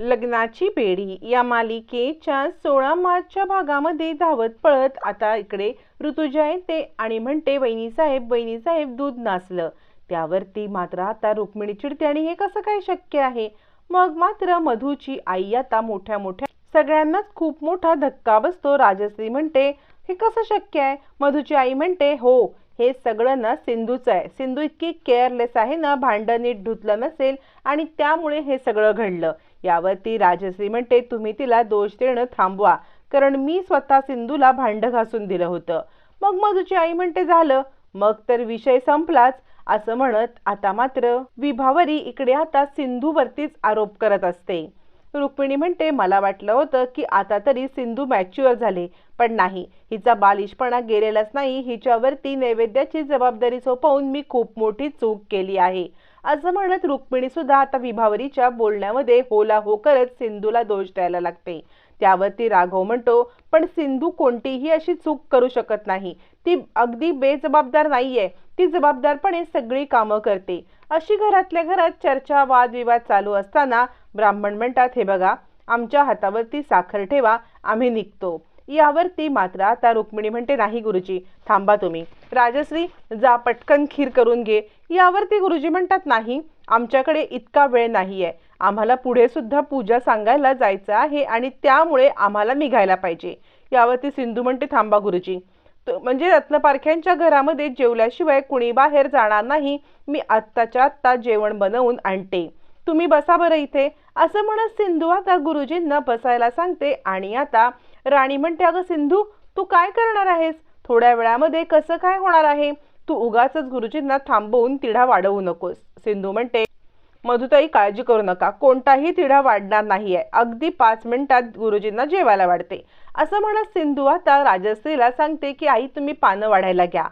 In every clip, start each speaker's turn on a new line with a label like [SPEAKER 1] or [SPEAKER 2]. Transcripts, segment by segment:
[SPEAKER 1] लग्नाची बेडी या मालिकेच्या सोळा मार्चच्या भागामध्ये धावत पळत आता इकडे ऋतुजा येते आणि म्हणते वहिनीसाहेब वहिनीसाहेब दूध नासलं. त्यावरती मात्र आता रुक्मिणी चिडते आणि हे कसं काय शक्य आहे? मग मात्र मधूची आई आता मोठ्या मोठ्या सगळ्यांनाच खूप मोठा धक्का बसतो. राजश्री म्हणते हे कसं शक्य आहे? मधूची आई म्हणते हो हे सगळं ना सिंधूचं आहे. सिंधू इतकी केअरलेस आहे ना भांडं नीट धुतलं नसेल आणि त्यामुळे हे सगळं घडलं. यावरती राजश्री म्हणते तुम्ही तिला दोष देणं थांबवा कारण मी स्वतः सिंधूला भांडं घासून दिलं होतं. मग मधूची आई म्हणते झालं. मग तर विषय संपलाच. असं म्हणत आता मात्र विभावरी इकडे आता सिंधूवरतीच आरोप करत असते. रुक्मिणी म्हणते मला वाटलं होतं की आता तरी सिंधू मॅच्युअर झाले पण नाही. हिचा बालिशपणा गेलेलाच नाही. हिच्यावरती नैवेद्याची जबाबदारी सोपवून मी खूप मोठी चूक केली आहे. असं म्हणत रुक्मिणी सुद्धा आता विभावरीच्या बोलण्यामध्ये होला हो करत सिंधूला दोष द्यायला लागते. त्यावरती राघव म्हणतो पण सिंधू कोणतीही अशी चूक करू शकत नाही. ती अगदी बेजबाबदार नाहीये. ती जबाबदारपणे सगळी कामं करते. अशी घरातल्या घरात चर्चा वादविवाद चालू असताना ब्राह्मण म्हणतात हे बघा आमच्या हातावरती साखर ठेवा आम्ही निघतो. यावरती मात्र आता रुक्मिणी म्हणते नाही गुरुजी थांबा तुम्ही. राजश्री जा पटकन खीर करून घे. यावरती गुरुजी म्हणतात नाही आमच्याकडे इतका वेळ नाही आहे आम्हाला पुढे सुद्धा पूजा सांगायला जायचं आहे आणि त्यामुळे आम्हाला निघायला पाहिजे. यावरती सिंधू म्हणते थांबा गुरुजी. म्हणजे रत्नपारख्यांच्या घरामध्ये जेवल्याशिवाय कुणी बाहेर जाणार नाही. मी आत्ताच्या आत्ता जेवण बनवून आणते. तुम्ही बसा बरं इथे. असं म्हणत सिंधू आता गुरुजींना बसायला सांगते आणि आता राणी म्हणते अगं सिंधू तू काय करणार आहेस? थोड्या वेळामध्ये कसं काय होणार आहे? तू उगाच गुरुजींना थांबवून तिढा वाढवू नकोस. सिंधू म्हणते मधुताई काळजी करू नका. कोणताही तिढा वाढणार नाहीये. अगदी पाच मिनिटात गुरुजींना जेवायला वाढते. असं म्हणत सिंधू आता राजश्रीला सांगते की आई तुम्ही पानं वाढायला घ्या.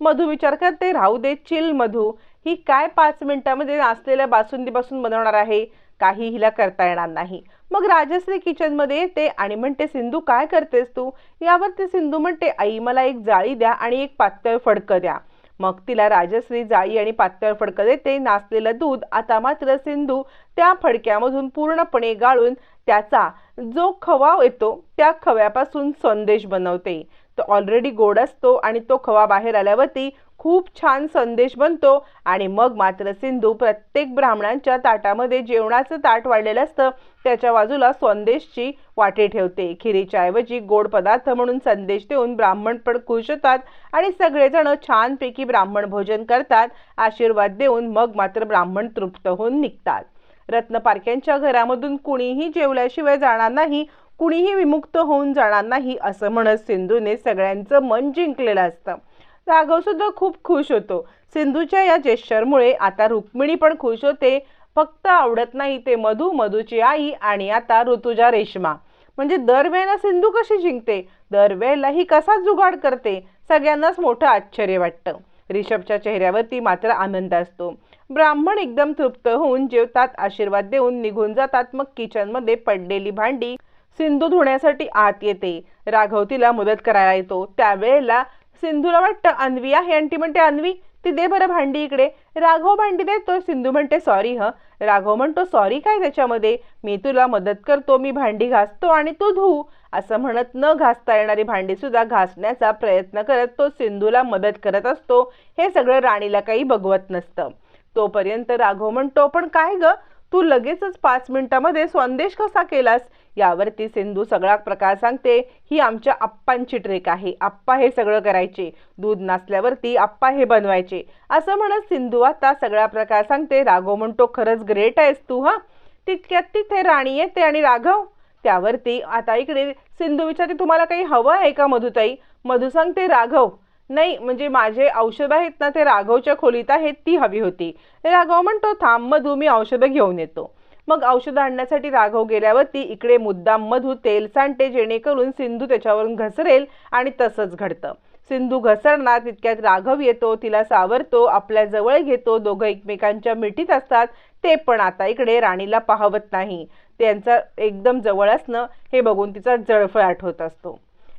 [SPEAKER 1] मधू विचार करते राहू दे चिल मधू. ही काय पाच मिनिटामध्ये नाचलेल्या बासुंदीपासून बनवणार आहे? काही हिला करता येणार नाही. मग राजश्री किचनमध्ये येते आणि म्हणते सिंधू काय करतेस तू? यावर ते सिंधू म्हणते आई मला एक जाळी द्या आणि एक पातळ फडकं द्या. मग तिला राजश्री जाळी आणि पातळ फडकं देते नाचलेलं दूध आता मात्र सिंधू त्या फडक्यामधून पूर्णपणे गाळून त्याचा जो खवा येतो त्या खव्यापासून संदेश बनवते. तो ऑलरेडी गोड असतो आणि तो खवा बाहेर आल्यावरती खूप छान संदेश बनतो. आणि मग मात्र सिंधू प्रत्येक ब्राह्मणांच्या ताटामध्ये जेवणाचं ताट वाढलेलं असतं. त्याच्या बाजूला संदेशची वाटे ठेवते. खिरीच्या ऐवजी गोड पदार्थ म्हणून संदेश देऊन ब्राह्मण पण खुश होतात आणि सगळेजण छानपैकी ब्राह्मण भोजन करतात. आशीर्वाद देऊन मग मात्र ब्राह्मण तृप्त होऊन निघतात. रत्नपारख्यांच्या घरामधून कुणीही जेवल्याशिवाय जाणार नाही. कुणीही विमुक्त होऊन जाणार नाही असं म्हणत सिंधूने सगळ्यांचं मन जिंकलेलं असतं. राघव सुद्धा खूप खुश होतो. सिंधूच्या या जेश्चरमुळे आता रुक्मिणी पण खुश होते. फक्त आवडत नाही ते मधू मधूची आई आणि आता ऋतुजा रेशमा. म्हणजे दरवेळेला सिंधू कशी जिंकते? दरवेळेला ही कसा जुगाड करते? सगळ्यांनाच मोठं आश्चर्य वाटतं. रिषभच्या चेहऱ्यावरती मात्र आनंद असतो. ब्राह्मण एकदम तृप्त होऊन जेवतात आशीर्वाद देऊन निघून जातात. मग किचनमध्ये पडलेली भांडी सिंधू धुण्यासाठी आत येते. राघव तिला मदत करायला येतो. त्यावेळेला सिंधूला वाटतं अन्वी आहे. आणि ती म्हणते अन्वी ती दे बरं भांडी इकडे. राघव भांडी देतो सिंधू म्हणते सॉरी ह. राघव म्हणतो सॉरी काय त्याच्यामध्ये? मी तुला मदत करतो मी भांडी घासतो आणि तू धू. असं म्हणत न घासता येणारी भांडी सुद्धा घासण्याचा प्रयत्न करत तो सिंधूला मदत करत असतो. हे सगळं राणीला काही बघवत नसतं. तोपर्यंत राघव म्हणतो पण काय ग? तू लगेचच पाच मिनिटामध्ये संदेश कसा केलास? यावरती सिंधू सगळा प्रकार सांगते ही आमच्या आप्पांची ट्रेक आहे. आप्पा हे सगळं करायचे. दूध नसल्यावरती आप्पा हे बनवायचे. असं म्हणत सिंधू आता सगळा प्रकार सांगते राघव म्हणतो खरंच ग्रेट आहेस तू हा? तितक्यात तिथे राणी येते आणि राघव. त्यावरती आता इकडे सिंधू विचारते तुम्हाला काही हवं आहे का मधुताई? मधू सांगते राघव. नाही म्हणजे माझे औषधं आहेत ना ते राघवच्या खोलीत आहेत ती हवी होती. राघव म्हणतो थांब मधू मी औषधं घेऊन येतो. मग औषधं आणण्यासाठी राघव गेल्यावरती इकडे मुद्दाम मधू तेल सांडते जेणेकरून सिंधू त्याच्यावरून घसरेल आणि तसंच घडतं. सिंधू घसरणार तितक्यात राघव येतो तिला सावरतो आपल्या जवळ घेतो दोघं एकमेकांच्या मिठीत असतात ते पण आता इकडे राणीला पाहवत नाही. त्यांचा एकदम जवळ असणं हे बघून तिचा जळफळाट होत असतो.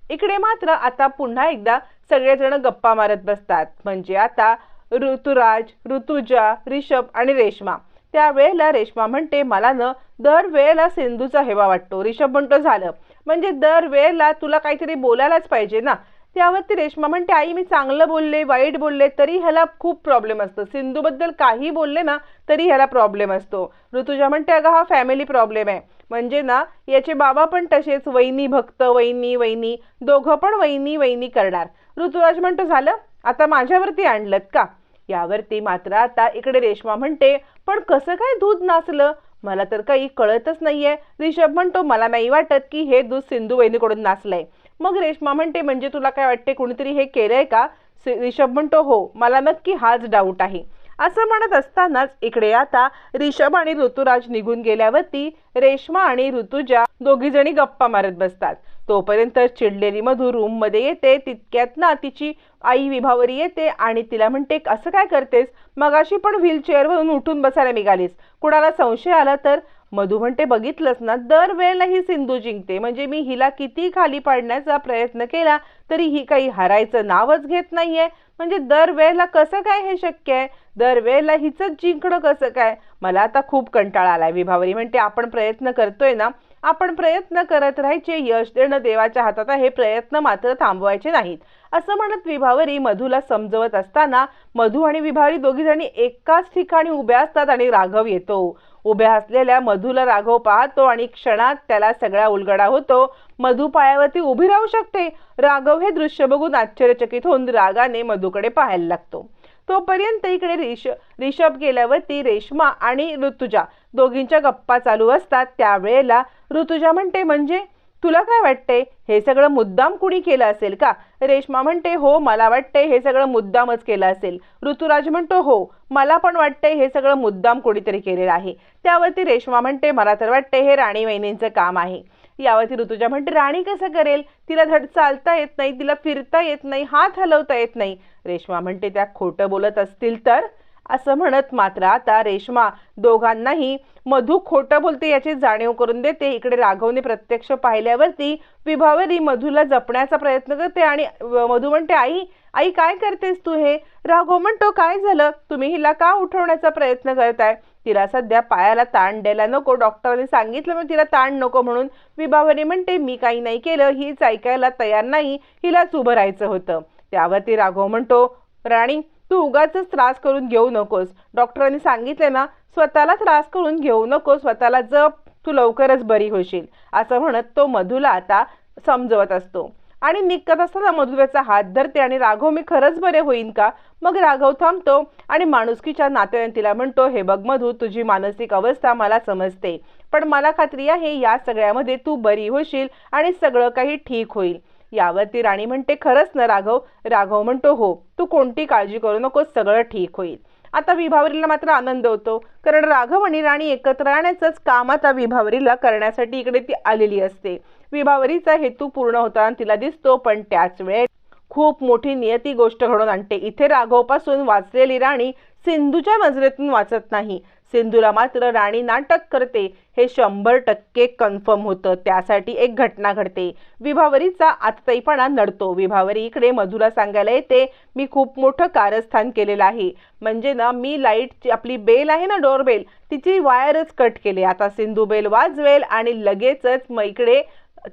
[SPEAKER 1] इकडे मात्र आता पुन्हा एकदा सगळेजण गप्पा मारत बसतात. म्हणजे आता ऋतुराज ऋतुजा रिषभ आणि रेश्मा. त्यावेळेला रेश्मा म्हणते मला न दर वेळेला सिंधूचा हेवा वाटतो. रिषभ म्हणतो झालं. म्हणजे दर वेळेला तुला काहीतरी बोलायलाच पाहिजे ना? त्यावरती रेश्मा म्हणते आई मी चांगलं बोलले वाईट बोलले तरी ह्याला खूप प्रॉब्लेम असतो. सिंधूबद्दल काही बोलले ना तरी ह्याला प्रॉब्लेम असतो. ऋतुजा म्हणते अगं हा फॅमिली प्रॉब्लेम आहे. म्हणजे ना याचे बाबा पण तसेच वैनी भक्त वैनी वहिनी दोघं पण वैनी वहिनी करणार. ऋतुराज म्हणतो झालं? आता माझ्यावरती आणलं का? यावरती मात्र आता इकडे रेश्मा म्हणते पण कसं काय दूध नाचलं मला तर काही कळतच नाहीये. रिषभ म्हणतो मला नाही वाटत की हे दूध सिंधू वहिनीकडून नाचलंय मग रेश्मा म्हणते म्हणजे तुला काय वाटते कुणीतरी हे केलंय का? रिषभ म्हणतो हो मला नक्की हाच डाऊट आहे. असं म्हणत असतानाच इकडे आता रिषभ आणि ऋतुराज निघून गेल्यावरती रेश्मा आणि ऋतुजा दोघी जणी गप्पा मारत बसतात. तोपर्यंत चिडलेली मधू रूममध्ये येते तितक्यात ना तिची आई विभावरी येते आणि तिला म्हणते असं काय करतेस? मगाशी पण व्हीलचेअरवरून उठून बसायला निघालीस. कुणाला संशय आला तर? मधू म्हणते बघितलंच ना दर वेळेला ही सिंधू जिंकते. म्हणजे मी हिला किती खाली पाडण्याचा प्रयत्न केला तरी ही काही हरायचं नावच घेत नाहीये. म्हणजे दर वेळेला कसं काय हे शक्य आहे? दर वेळेला हिचंच जिंकणं कसं काय? मला आता खूप कंटाळा आलाय. विभावरी म्हणते आपण प्रयत्न करतोय ना आपण प्रयत्न करत राहायचे यश देणं देवाच्या हातात आहे प्रयत्न मात्र थांबवायचे नाहीत. असं म्हणत विभावरी मधूला समजवत असताना मधू आणि विभावरी दोघी जणी एकाच ठिकाणी उभ्या असतात आणि राघव येतो. उभ्या असलेल्या मधूला राघव पाहतो आणि क्षणात त्याला सगळा उलगडा होतो. मधू पायावरती उभी राहू शकते. राघव हे दृश्य बघून आश्चर्यचकित होऊन रागाने मधूकडे पाहायला लागतो. तोपर्यंत इकडे रिष रिषभ गेल्यावरती रेश्मा आणि ऋतुजा दोघींच्या गप्पा चालू असतात. त्यावेळेला ऋतुजा म्हणते म्हणजे तुला काय वाटते हे सगळं मुद्दाम कुणी केलं असेल का? रेश्मा म्हणते हो मला वाटते हे सगळं मुद्दामच केलं असेल. ऋतुराज म्हणतो हो मला पण वाटते हे सगळं मुद्दाम कोणीतरी केलेलं आहे. त्यावरती रेश्मा म्हणते मला तर वाटते हे राणी वहिनींचं काम आहे. यावरती ऋतुजा म्हणते राणी कसं करेल? तिला धड चालता येत नाही तिला फिरता येत नाही हात हलवता येत नाही. रेश्मा म्हणते त्या खोटं बोलत असतील तर? असं म्हणत मात्र आता रेश्मा दोघांनाही मधू खोटं बोलते याची जाणीव करून देते. इकडे राघवने प्रत्यक्ष पाहिल्यावरती विभावरी मधूला जपण्याचा प्रयत्न करते आणि मधू म्हणते आई आई काय करतेस तू हे? राघव म्हणतो काय झालं? तुम्ही हिला का उठवण्याचा प्रयत्न करताय? तिला सध्या पायाला ताण द्यायला नको. डॉक्टरांनी सांगितलं मग तिला ताण नको म्हणून विभावरी म्हणते मी काही नाही केलं. हीच ऐकायला तयार नाही. हिलाच उभं राहायचं होतं. त्यावरती राघव म्हणतो राणी तू उगाच त्रास करून घेऊ नकोस. डॉक्टरांनी सांगितले ना स्वतःला त्रास करून घेऊ नको स्वतःला जप तू लवकरच बरी होशील. असं म्हणत तो मधूला आता समजवत असतो. आणि निघत असताना मधुव्याचा हात धरते आणि राघव मी खरंच बरे होईन का? मग राघव थांबतो आणि माणुसकीच्या नात्याने तिला म्हणतो हे बघ मधू तुझी मानसिक अवस्था मला समजते. पण मला खात्री आहे या सगळ्यामध्ये तू बरी होशील आणि सगळं काही ठीक होईल. यावरती राणी म्हणते खरंच ना राघव राघव म्हणतो हो तू कोणती काळजी करू नको सगळं ठीक होईल. आता विभावरीला मात्र आनंद होतो कारण राघव आणि राणी एकत्र राहण्याचंच काम आता विभावरीला करण्यासाठी इकडे ती आलेली असते. विभावरीचा हेतू पूर्ण होताना तिला दिसतो पण त्याच वेळेत खूप मोठी नियती गोष्ट घडून आणते. इथे राघवपासून वाचलेली राणी सिंधूच्या नजरेतून वाचत नाही. सिंधूला मात्र राणी नाटक करते हे शंभर टक्के कन्फर्म होतं. त्यासाठी एक घटना घडते. विभावरीचा आतताईपणा नडतो. विभावरी इकडे मधुला सांगायला येते मी खूप मोठं कारस्थान केलेलं आहे. म्हणजे ना मी लाईटची आपली बेल आहे ना डोरबेल तिची वायरच कट केली. आता सिंधू बेल वाजवेल आणि लगेचच मग इकडे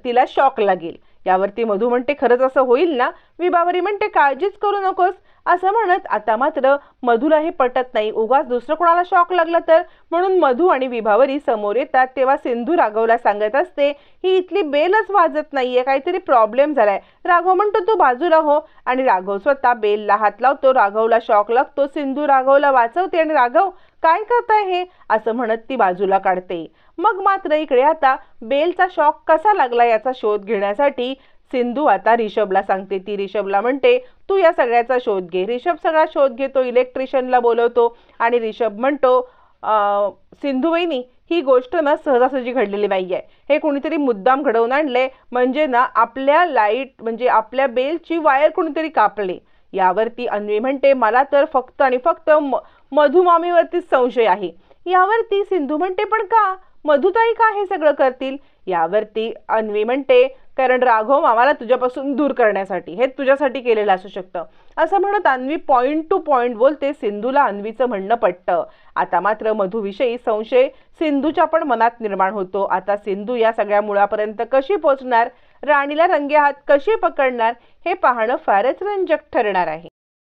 [SPEAKER 1] तिला शॉक लागेल. यावरती मधू म्हणते खरंच असं होईल ना? विभावरी म्हणते काळजीच करू नकोस. असं म्हणत आता मात्र मधूला हे पटत नाही. उगाच दुसरं कोणाला शॉक लागला तर? म्हणून मधू आणि विभावरी समोर येतात. तेव्हा सिंधू राघवला सांगत असते ही इथली बेलच वाजत नाहीये. काहीतरी प्रॉब्लेम झालाय. राघव म्हणतो तू बाजूला हो. आणि राघव स्वतः बेलला हात लावतो. राघवला शॉक लागतो. सिंधू राघवला वाचवते आणि राघव काय करताय हे? असं म्हणत ती बाजूला काढते. मग मात्र इकडे आता बेलचा शॉक कसा लागला याचा शोध घेण्यासाठी सिंधू आता रिषभला सांगते ती रिषभला म्हणते तू या सगळ्याचा शोध घे. रिषभ सगळा शोध घेतो इलेक्ट्रिशियनला बोलवतो आणि रिषभ म्हणतो सिंधू वहिनी ही गोष्ट ना सहजासहजी घडलेली नाही आहे हे कोणीतरी मुद्दाम घडवून आणले म्हणजे ना आपल्या लाइट म्हणजे आपल्या बेलची वायर कोणीतरी कापली. यावरती अन्वी म्हणते मला तर फक्त आणि फक्त मधुमामीवरतीच संशय आहे. यावरती सिंधू म्हणते पण का? मधुताई का हे सगळं करतील? यावरती अन्वी म्हणते कारण राघव मामाला तुझ्यापासून दूर करण्यासाठी हे तुझ्यासाठी केलेलं असू शकतं. असं म्हणत अन्वी पॉईंट टू पॉईंट बोलते सिंधूला अन्वीचं म्हणणं पटतं. आता मात्र मधुविषयी संशय सिंधूच्या पण मनात निर्माण होतो. आता सिंधू या सगळ्या मुळापर्यंत कशी पोचणार? राणीला रंगे हात कशी पकडणार? हे पाहणं फारच रंजक ठरणार आहे.